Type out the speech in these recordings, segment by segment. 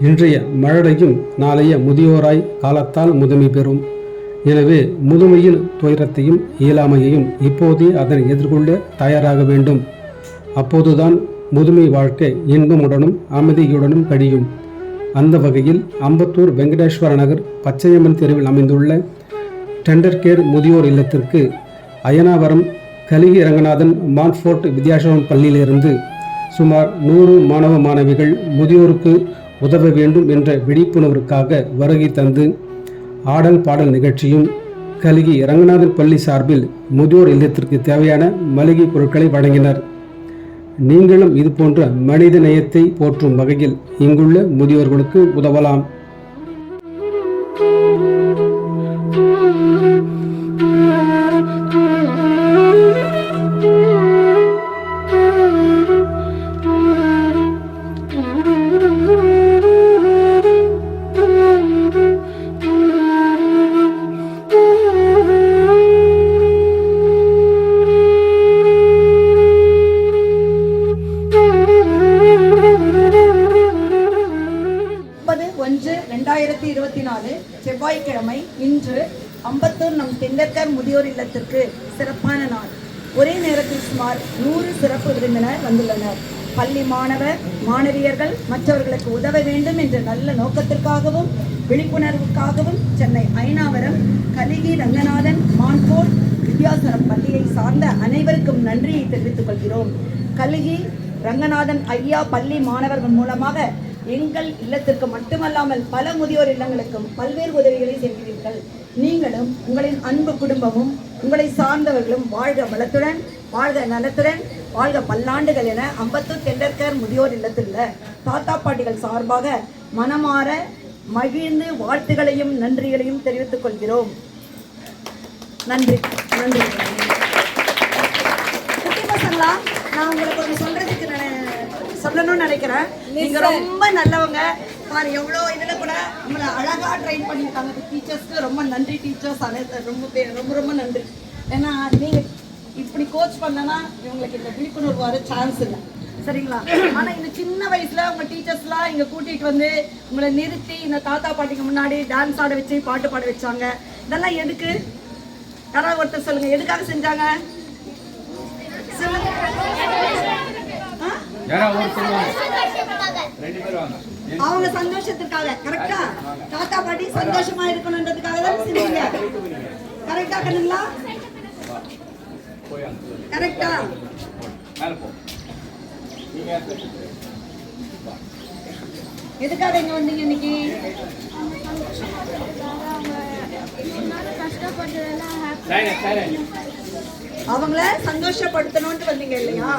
இன்றைய மழலையும் நாளைய முதியோராய் காலத்தால் முதுமை பெறும். எனவே முதுமையின் துயரத்தையும் இயலாமையையும் இப்போதே அதனை எதிர்கொள்ள தயாராக வேண்டும். அப்போதுதான் முதுமை வாழ்க்கை இன்பமுடனும் அமைதியுடனும் கழியும். அந்த வகையில் அம்பத்தூர் வெங்கடேஸ்வர நகர் பச்சையம்மன் தெருவில் அமைந்துள்ள டெண்டர் கேர் முதியோர் இல்லத்திற்கு அயனாவரம் கலிகி ரங்கநாதன் மான்ஃபோர்ட் வித்யாசவன் பள்ளியிலிருந்து சுமார் நூறு மாணவ மாணவிகள் முதியோருக்கு உதவ வேண்டும் என்ற விழிப்புணர்வுக்காக வருகை தந்து ஆடல் பாடல் நிகழ்ச்சியும் கலிகி ரங்கநாதன் பள்ளி சார்பில் முதியோர் இல்லத்திற்கு தேவையான மளிகை பொருட்களை வழங்கினர். நீங்களும் இதுபோன்ற மனித நேயத்தை போற்றும் வகையில் இங்குள்ள முதியோர்களுக்கு உதவலாம். சிறப்பான நாள். ஒரே நேரத்தில் சுமார் நூறு சிறப்பு விருந்தினர் வந்துள்ளனர். பள்ளி மாணவர் மாணவியர்கள் மற்றவர்களுக்கு உதவ வேண்டும் என்ற நல்ல நோக்கத்திற்காகவும் விழிப்புணர்வுக்காகவும் சென்னை ஐநாவரம் கலிகி ரங்கநாதன் மான்போர் வித்யாசரம் பள்ளியை சார்ந்த அனைவருக்கும் நன்றியை தெரிவித்துக் கொள்கிறோம். கலிகி ரங்கநாதன் ஐயா பள்ளி மாணவர்கள் மூலமாக எங்கள் இல்லத்திற்கு மட்டுமல்லாமல் பல முதியோர் இல்லங்களுக்கும் பல்வேறு உதவிகளை செய்கிறீர்கள். நீங்களும் உங்களின் அன்பு குடும்பமும் உங்களை சார்ந்தவர்களும் வாழ்க வளத்துடன் வாழ்க நலத்துடன் வாழ்க பல்லாண்டுகள் என அம்பத்தூர் தெண்டர்கர் முதியோர் இல்லத்தில் உள்ள தாத்தா பாட்டிகள் சார்பாக மனமாற மகிழ்ந்து வாழ்த்துகளையும் நன்றிகளையும் தெரிவித்துக் கொள்கிறோம். நன்றி நன்றி. குட்டி பசங்களா நான் உங்களுக்கு ஒன்று சொல்றதுக்கு சொல்லணும்னு நினைக்கிறேன். நீங்க ரொம்ப நல்லவங்க. பாரு எவ்வளோ இதுல கூட நம்மளை அழகா ட்ரெயின் பண்ணியிருக்காங்க. டீச்சர்ஸ்க்கு ரொம்ப நன்றி டீச்சர்ஸ் அனைத்து ரொம்ப பேர் ரொம்ப ரொம்ப நன்றி. ஏன்னா நீங்க இப்படி கோச் பண்ணனா இவங்களுக்கு இந்த விழிப்புணர்வு வர சான்ஸ் இல்லை. சரிங்களா? ஆனா இந்த சின்ன வயசுல உங்க டீச்சர்ஸ்லாம் இங்க கூட்டிட்டு வந்து உங்களை நிறுத்தி இந்த தாத்தா பாட்டிக்கு முன்னாடி டான்ஸ் ஆட வச்சு பாட்டு பாட வச்சாங்க. இதெல்லாம் எதுக்கு? யாராவது ஒருத்தர் சொல்லுங்க. எதுக்காக செஞ்சாங்க? அவங்க சந்தோஷத்துக்காக கரெக்டா தாத்தா பாட்டி சந்தோஷமா இருக்கணுன்றதுக்காக தான் செஞ்சீங்க கரெக்டா கண்ணுங்களா கரெக்டா எதுக்காக இங்க வந்தீங்க இன்னைக்கு? அவங்கள சந்தோஷப்படுத்தணும்னு வந்தீங்க இல்லையா?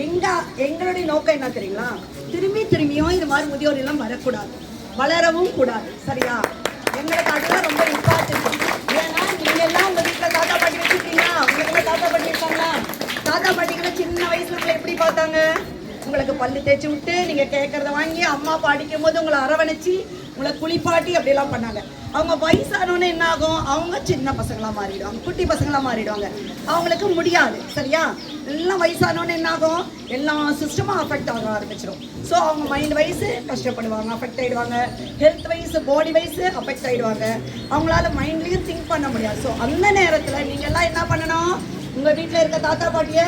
எங்க எங்களுடைய நோக்கம் என்ன தெரியுங்களா? திரும்பி திரும்பியும் இது மாதிரி முதியோர் எல்லாம் வரக்கூடாது. வளரவும் கூடாது. சரியா? எங்களுக்கு அதெல்லாம் ரொம்ப இம்பார்ட்டன்ட் ஏன்னா நீங்க எல்லாம் உங்க வீட்டுல தாத்தா பாட்டி வச்சிருக்கீங்களா? உங்களுக்கு தாத்தா பாட்டி இருக்காங்களா? தாத்தா பாட்டிகளை சின்ன வயசுல உங்களை எப்படி பார்த்தாங்க? உங்களுக்கு பல்லு தேய்ச்சி விட்டு நீங்க கேட்கறத வாங்கி அம்மா பாடிக்கும் போது உங்களை அரவணைச்சு உங்களை குளிப்பாட்டி அப்படியெல்லாம் பண்ணாங்க அவங்க வயசானோன்னு என்ன ஆகும் அவங்க சின்ன பசங்களாக மாறிடுவாங்க குட்டி பசங்களாக மாறிடுவாங்க. அவங்களுக்கு முடியாது சரியா? எல்லாம் வயசானோன்னு என்ன ஆகும் எல்லா சிஸ்டமும் அஃபெக்ட் ஆக ஆரம்பிச்சிடும் ஸோ அவங்க மைண்ட் வைஸ் கஷ்டப்படுவாங்க அஃபெக்ட் ஆகிடுவாங்க health wise body wise affect ஆகிடுவாங்க அவங்களால மைண்ட்லேயும் திங்க் பண்ண முடியாது. ஸோ அந்த நேரத்தில் நீங்கள்லாம் என்ன பண்ணணும்? உங்கள் வீட்டில் இருக்க தாத்தா பாட்டியை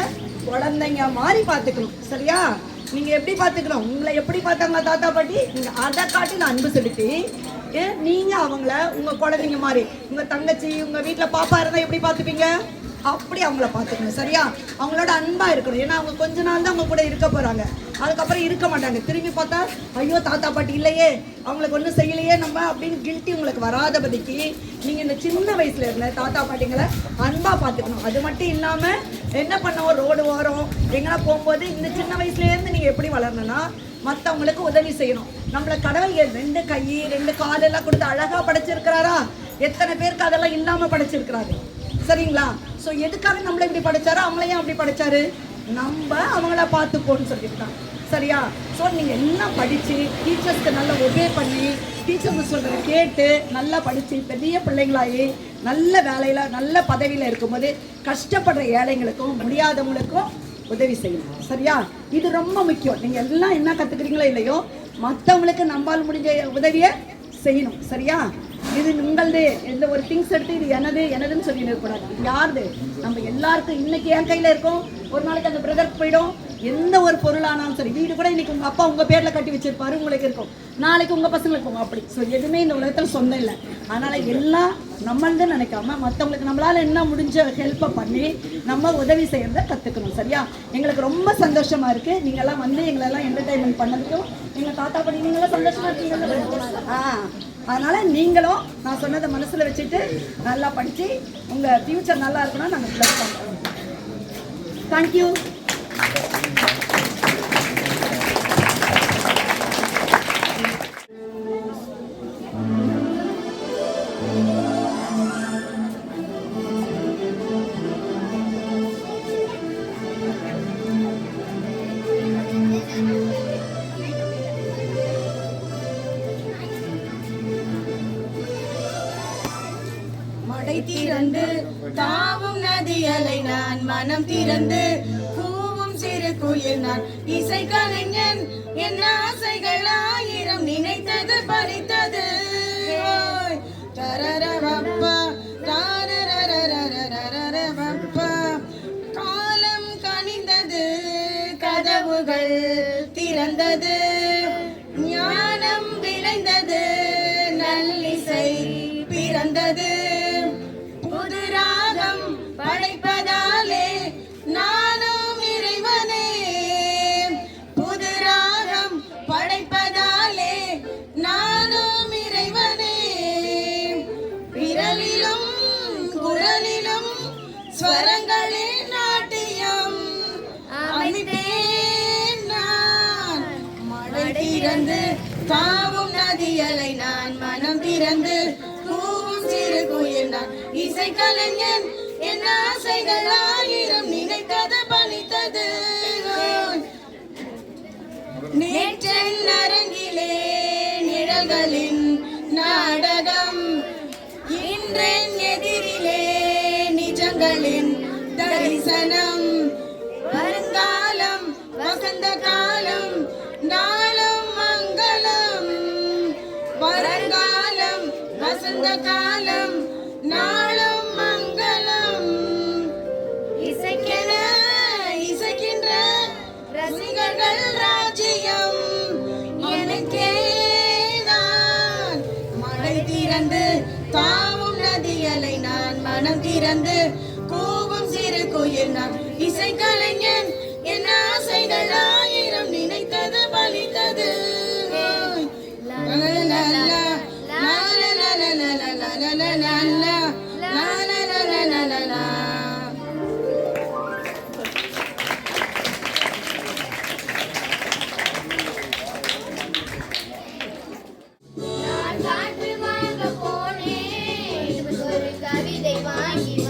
குழந்தைங்க மாதிரி பார்த்துக்கணும் சரியா? நீங்க எப்படி பார்த்துக்கணும் உங்களை எப்படி பார்த்தாங்க தாத்தா பாட்டி? நீங்க அதை காட்டி நான் அன்பு செலுத்தி ஏ, நீங்க அவங்கள உங்க குழந்தைங்க மாதிரி உங்க தங்கச்சி உங்க வீட்டில் பாப்பா இருந்தா எப்படி பார்த்துப்பீங்க அப்படி அவங்கள பார்த்துக்கணும் சரியா? அவங்களோட அன்பா இருக்கணும். ஏன்னா அவங்க கொஞ்ச நாள் தான் அவங்க கூட இருக்க போறாங்க. அதுக்கப்புறம் இருக்க மாட்டாங்க. திரும்பி பார்த்தா ஐயோ தாத்தா பாட்டி இல்லையே. அவங்களுக்கு ஒன்றும் செய்யலையே நம்ம அப்படின்னு கில்ட்டி உங்களுக்கு வராதபடிக்கு நீங்க இந்த சின்ன வயசுல இருந்த தாத்தா பாட்டிங்களை அன்பா பார்த்துக்கணும் அது மட்டும் இல்லாம என்ன பண்ணுவோம்? ரோடு ஓரம். எங்கன்னா போகும்போது இந்த சின்ன வயசுல இருந்து நீங்க எப்படி வளரணும்னா மற்றவங்களுக்கு உதவி செய்யணும். நம்மளை கடவுள் ரெண்டு கை ரெண்டு காலெல்லாம் கொடுத்து அழகா படைச்சிருக்கிறாரா? எத்தனை பேருக்கு அதெல்லாம் இல்லாம படைச்சிருக்கிறாரு? சரிங்களா? ஸோ எதுக்காக நம்மளை இப்படி படைச்சாரு? அவங்களையும் அப்படி படைச்சாரு? நம்ம அவங்கள பார்த்துப்போன்னு சொல்லியிருக்கான் சரியா? ஸோ நீங்கள் எல்லாம் படித்து டீச்சர்ஸ்க்கு நல்லா ஒபே பண்ணி டீச்சர்ஸ் சொல்கிறத கேட்டு நல்லா படித்து பெரிய பிள்ளைங்களாகி நல்ல வேலையில் நல்ல பதவியில் இருக்கும்போது கஷ்டப்படுற ஏழைங்களுக்கும் முடியாதவங்களுக்கும் உதவி செய்யணும். சரியா? இது ரொம்ப முக்கியம். நீங்கள் எல்லாம் என்ன கற்றுக்குறீங்களோ இல்லையோ மற்றவங்களுக்கு நம்மால் முடிஞ்ச உதவியை செய்யணும். சரியா? இது உங்களது எந்த ஒரு திங்ஸ் எடுத்து இது எனது எனதுன்னு சொல்லி இருக்கக்கூடாது யாருது? நம்ம எல்லாருக்கும் இன்னைக்கு என் கையில் இருக்கும். ஒரு நாளைக்கு அந்த பிரதருக்கு போயிடும். எந்த ஒரு பொருளானாலும் சரி வீடு கூட இன்னைக்கு உங்கள் அப்பா உங்கள் பேரில் கட்டி வச்சிருப்பாரு உங்களுக்கு இருக்கும். நாளைக்கு உங்கள் பசங்களுக்கு இருக்கும் அப்படி. ஸோ எதுவுமே இந்த உலகத்தில் சொந்தம் இல்லை. அதனால் எல்லாம் நம்மள்தான் நினைக்காம மற்றவங்களுக்கு நம்மளால் என்ன முடிஞ்ச ஹெல்ப்பை பண்ணி நம்ம உதவி செய்கிறத கற்றுக்கணும் சரியா? எங்களுக்கு ரொம்ப சந்தோஷமாக இருக்குது நீங்கள்லாம் வந்து எங்களெல்லாம் என்டர்டைன்மெண்ட் பண்ணதுக்கும் எங்கள் தாத்தா பண்ணி நீங்களாம் சந்தோஷமாக இருக்கீங்கல்ல ஆ. அதனால் நீங்களும் நான் சொன்னதை மனசில் வச்சுட்டு நல்லா படித்து உங்கள் ஃப்யூச்சர் நல்லா இருக்கணும் நாங்கள் ப்ளஸ் பண்ணுறோம் Thank you. மடை தீரண்டு தாவும் நதியலை நான் மனம் திறந்து கூவும் சிறு குயில் நான் இசை கலைஞன். என் ஆசைகள் ஆயிரம் நினைத்தது பறித்தது. தரரவப்பா தரரரரரரரவப்பா காலம் கனிந்தது கதவுகள் திறந்தது ஞானம் விளைந்தது நல்லிசை பிறந்தது திறந்து தாவும் நதியலை நான் மனம் திறந்து பூவும் சிறு குயில் நான் இசை கலைஞன். என் ஆசைகள் ஆயிரம் நினைத்தது பலித்தது நேற்றன் அரங்கிலே நிழல்களின் நாடகம். இன்றென் எதிரிலே நிஜங்களின் தரிசனம். காலம் நாளும் மங்களம். இசைக்கென இசைக்கின்ற ரசிகர்கள் ராஜ்யம் எனக்கே நான் மழை திறந்து தாவும் நதியலை நான் மனம் திறந்து கோபம் சிறு குயில் நான் இசை கலைஞன் கவிதை வாங்கி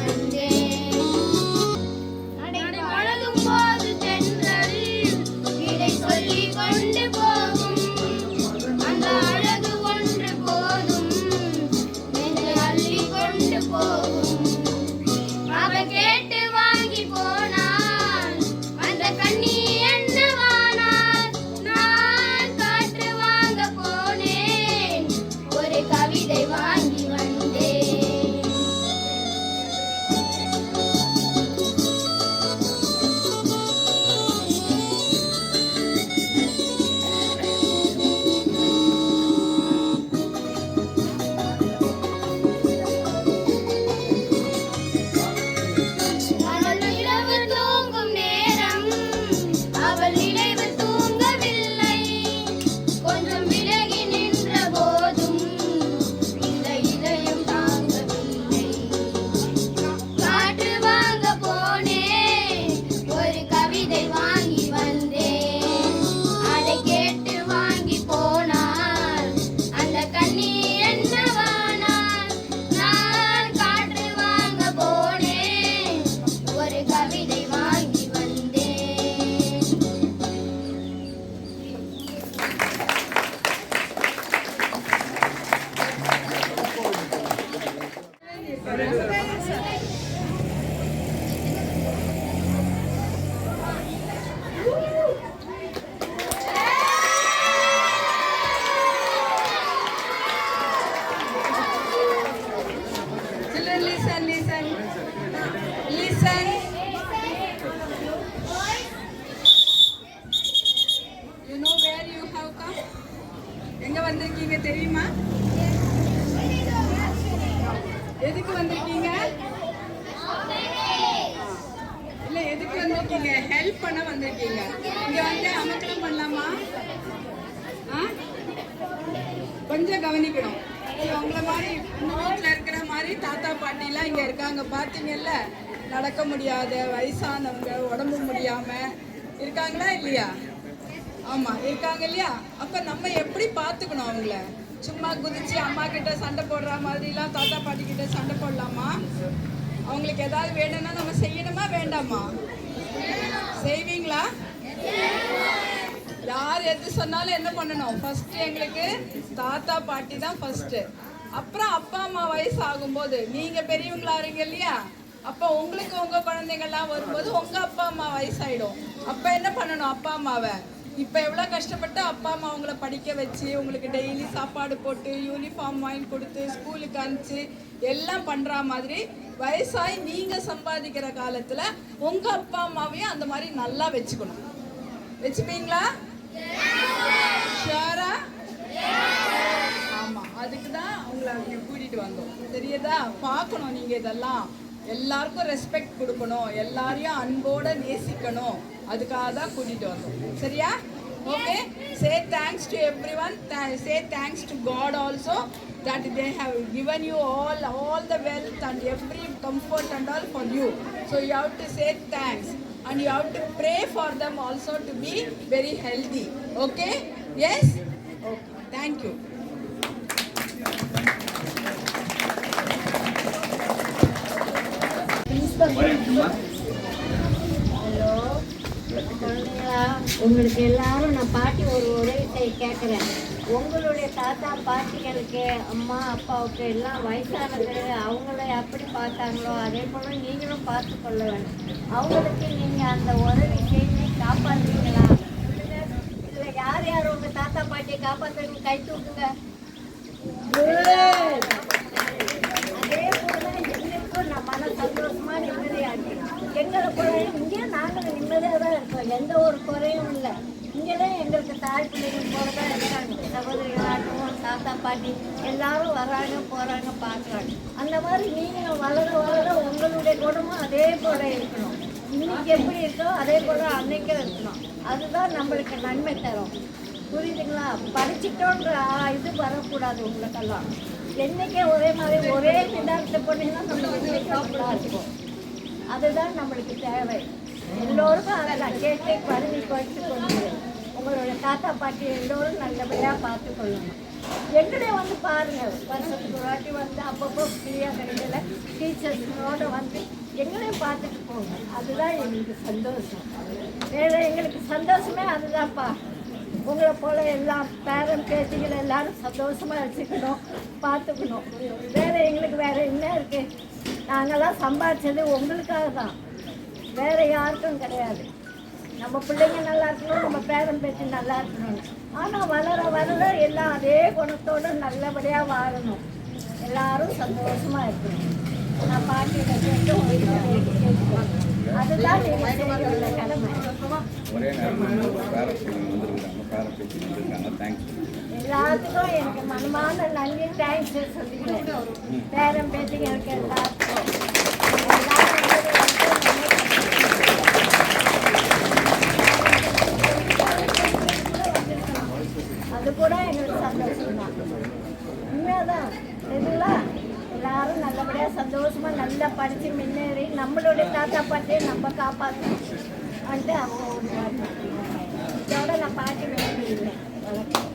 வந்திருக்கீங்க தெரியுமா? எதுக்கு வந்திருக்கீங்க? இல்ல எதுக்கு வந்திருக்கீங்க? ஹெல்ப் பண்ண வந்திருக்கீங்க. இங்க வந்து அமக்கலம் பண்ணலாமா? ஆ? கொஞ்சம் கவனிக்கணும். உங்களை மாதிரி உங்க வீட்டில் இருக்கிற மாதிரி தாத்தா பாட்டிலாம் இங்க இருக்காங்க. பாத்தீங்கல்ல? நடக்க முடியாத வயசானவங்க உடம்பு முடியாம இருக்காங்களா இல்லையா? ஆமா இருக்காங்க இல்லையா? அப்ப நம்ம எப்படி பாத்துக்கணும் அவங்கள? சும்மா குதிச்சு அம்மா கிட்ட சண்டை போடுற மாதிரிலாம் தாத்தா பாட்டி கிட்ட சண்டை போடலாமா? அவங்களுக்கு ஏதாவது வேணும்னா நம்ம செய்யணுமா வேண்டாமா? செய்வீங்களா? யார் எது சொன்னாலும் என்ன பண்ணணும்? ஃபர்ஸ்ட் எங்களுக்கு தாத்தா பாட்டி தான் ஃபர்ஸ்ட் அப்புறம் அப்பா அம்மா வயசு ஆகும்போது நீங்க பெரியவங்களா இருங்க இல்லையா? அப்ப உங்களுக்கு உங்க குழந்தைங்கள்லாம் வரும்போது உங்க அப்பா அம்மா வயசாயிடும். அப்ப என்ன பண்ணணும் அப்பா அம்மாவை? இப்ப எவ்வளவு கஷ்டப்பட்டு அப்பா அம்மா அவங்கள படிக்க வச்சு உங்களுக்கு டெய்லி சாப்பாடு போட்டு யூனிஃபார்ம் வாங்கி கொடுத்து ஸ்கூலுக்கு அனுப்பிச்சு எல்லாம் பண்ற மாதிரி வயசாகி நீங்க சம்பாதிக்கிற காலத்துல உங்க அப்பா அம்மாவையும் அந்த மாதிரி நல்லா வச்சுக்கணும். வச்சுப்பீங்களா? ஷியரா ஆமா அதுக்கு தான் உங்களை கூட்டிகிட்டு கூட்டிட்டு வந்தோம். தெரியுதா? பார்க்கணும் நீங்க இதெல்லாம். எல்லாருக்கும் ரெஸ்பெக்ட் கொடுக்கணும் எல்லாரையும் அன்போட நேசிக்கணும் அதுக்காக தான் கூட்டிட்டு வந்தோம் சரியா okay say thanks to everyone say thanks to God also that they have given you all all the wealth and every comfort and all for you so you have to say thanks and you have to pray for them also to be very healthy okay yes okay thank you உங்களுக்கு எல்லாரும் நான் பாட்டி ஒரு உதவி கேட்குறேன். உங்களுடைய தாத்தா பாட்டிகளுக்கு அம்மா அப்பாவுக்கு எல்லாம் வயசானது அவங்கள எப்படி பார்த்தாங்களோ அதே போல் நீங்களும் பார்த்து கொள்ள வேண்டும். அவங்களுக்கு நீங்கள் அந்த உதவி செய்து காப்பாற்றுவீங்களா? இல்லை யார் யார் உங்கள் தாத்தா பாட்டியை காப்பாற்றுறீங்க கை தூக்குங்க அதே போல எங்களுக்கும் நான் மன சந்தோஷமா நிம்மதியா இருக்கேன் எங்களை குறையும். இங்கே நாங்கள் நிம்மதியாக தான் இருக்கோம். எந்த ஒரு குறையும் இல்லை. இங்கே தான் எங்களுக்கு தாய் பிள்ளைகள் போகிறதா இருக்காங்க. சகோதரிகளாகவும் தாத்தா பாட்டி எல்லாரும் வராங்க போகிறாங்க பார்க்குறாங்க. அந்த மாதிரி நீங்களும் வளர வளர உங்களுடைய குடும்பம் அதே போல இருக்கணும். இன்னைக்கு எப்படி இருக்கோ அதே போல அன்னைக்கும் இருக்கணும். அதுதான் நம்மளுக்கு நன்மை தரும். புரியுதுங்களா? படிச்சுட்டோன்ற இது வரக்கூடாது உங்களுக்கெல்லாம். என்னைக்கே ஒரே மாதிரி ஒரே நிதானத்தை போனீங்கன்னா நம்மளுக்கு இன்னைக்கு இருக்கும். அதுதான் நம்மளுக்கு தேவை. எல்லோருக்கும் அதை நான் கேட்டு பருவி குறைத்து கொண்டு உங்களோட தாத்தா பாட்டி எல்லோரும் நல்லபடியாக பார்த்து கொள்ளணும் எங்களே வந்து பாருங்கள் வருஷத்துக்கு ஒரு வாட்டி வந்து அப்பப்போ ஃப்ரீயாக கிடைக்கல. டீச்சர்ஸோடு வந்து எங்களையும் பார்த்துட்டு போங்க. அதுதான் எங்களுக்கு சந்தோஷம். வேறு எங்களுக்கு சந்தோஷமே அதுதான்ப்பா. உங்களை போல எல்லாம் பேரன் பேத்திகள் எல்லாரும் சந்தோஷமாக வச்சுக்கணும் பார்த்துக்கணும். வேறு எங்களுக்கு வேறு என்ன இருக்குது நாங்கெல்லாம் சம்பாதிச்சது உங்களுக்காக தான். வேற யாருக்கும் கிடையாது. நம்ம பிள்ளைங்க நல்லா இருக்கணும் நம்ம பேரன் பேத்தி நல்லா இருக்கணும். ஆனால் வளர வளர எல்லாம் அதே குணத்தோட நல்லபடியாக வாழணும். எல்லாரும் சந்தோஷமா இருக்கணும். நான் பாட்டியிட கேட்டு அதுதான் நீங்கள் செய்ய வேண்டிய கடமை பேச்சு எல்லாத்துக்கும் எனக்கு மனமான நன்றி. தேங்க்ஸ் சொல்லிக்கிறேன். பேரம் பேத்திங்க இருக்கு எல்லாத்துக்கும் எல்லாரும் வந்து அது கூட எங்களுக்கு சந்தோஷம் தான் உண்மையாதான் சரிங்களா எல்லாரும் நல்லபடியாக சந்தோஷமா நல்லா படித்து மாதிரி நம்மளுடைய தாத்தா பாட்டியை நம்ம காப்பாற்றணும் வந்துட்டு அவங்க ஒன்று இதோட நான் பாட்டி வேண்டியிருந்தேன் வணக்கம்